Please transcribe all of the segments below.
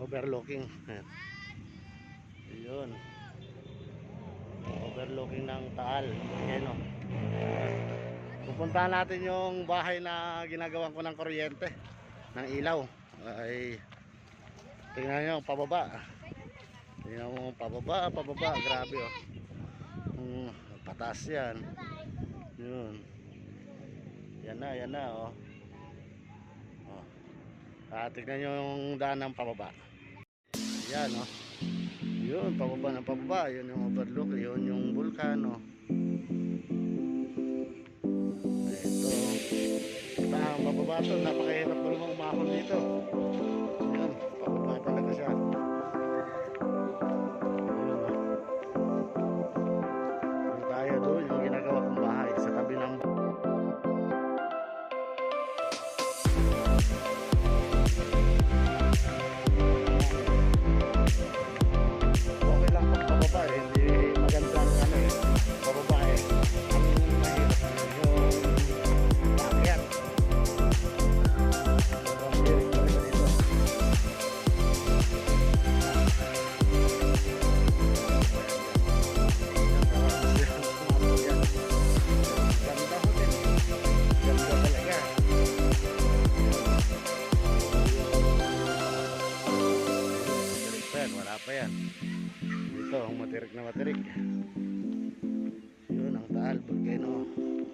overlooking. Yun. Overlooking ng Taal. Ayan o. Pupuntahan natin yung bahay na ginagawan ko ng kuryente ng ilaw. Ay tingnan nyo pababa. Tingnan mo pababa, pababa, grabe oh. Mm, pataas yan. Yun. Yan na, yan na oh. Oh. Ah, tignan nyo yung daan ng pababa. Yan oh. Yun, pababa ng pababa. Yun yung overlook. Yun yung vulkan oh. Ito. Ang pababa to. Napakahirap ko naman umahon dito. Yun, ang taal, volcano.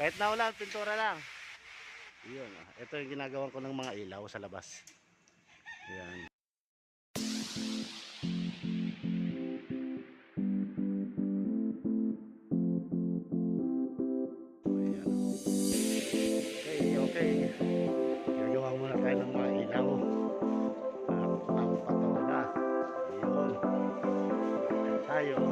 Kahit naulan, pintura lang. Yun. ah. Ito yung ginagawa ko ng mga ilaw sa labas. Yan. Ayan. Tayo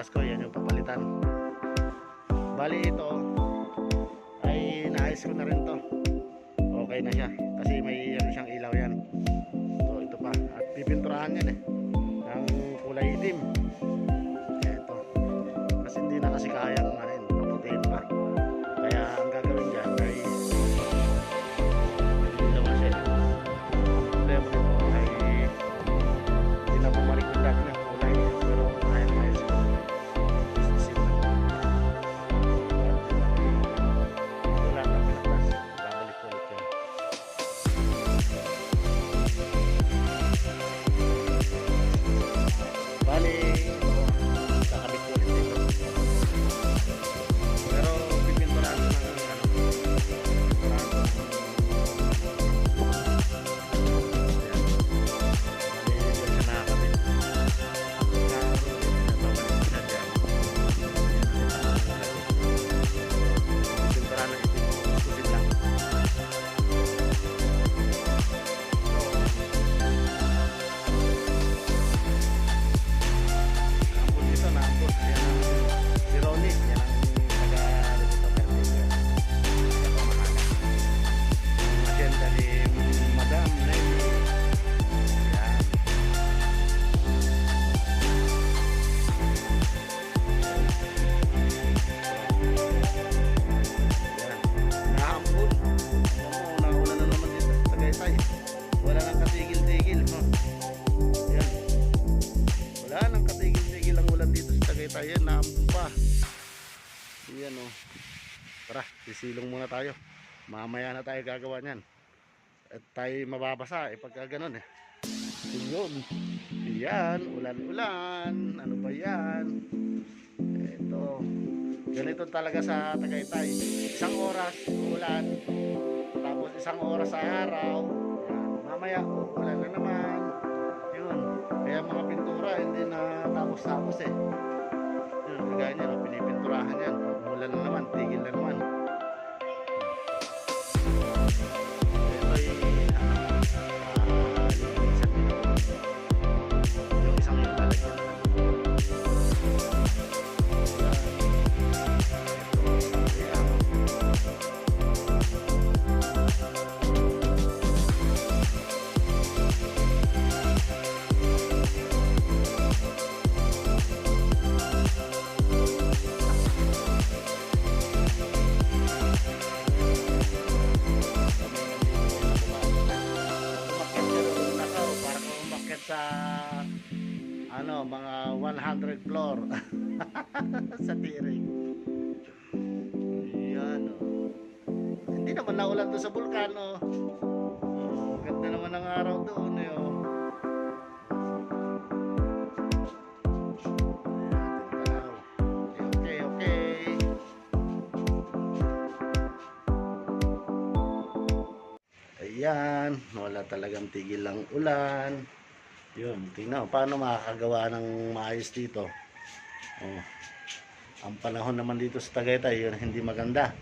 binaklas ko, yan yung papalitan. Bali ito, ay naayos ko na rin to. Okay na siya. Kasi may ano siyang ilaw yan. So ito pa. At pipinturahan yan eh. Ng kulay itim. Ito. Kasi hindi na kasi kayang Yan o. Tara, sisilong muna tayo. Mamaya na tayo gagawa niyan. At tayo mababasa eh pagka ganun eh. Yun. Yan, ulan-ulan. Ano ba yan? Ito. Ganito talaga sa Tagaytay. Isang oras, ulan. Tapos isang oras sa araw. Mamaya, ulan na naman. Yun. Kaya mga pintura hindi na tapos-tapos eh. Yun, kagaya niya, oh, pinipinturahan yan. Ulan na naman, tigil na naman. Naulan doon sa bulkan oh. Oh, ganda naman ng araw doon eh oh. Ayan, wala talagang tigil lang ulan. Yun, tingnan paano makakagawa ng maayos dito. Oh. Ang panahon naman dito sa Tagaytay, yun, hindi maganda.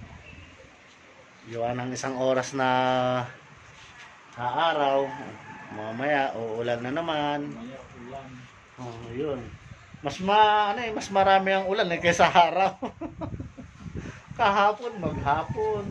Gawa ng isang oras na haaraw, mamaya uulan na naman. Oh, yun. Mas ma ano eh, mas marami ang ulan eh kaysa araw. Kahapon, maghapon.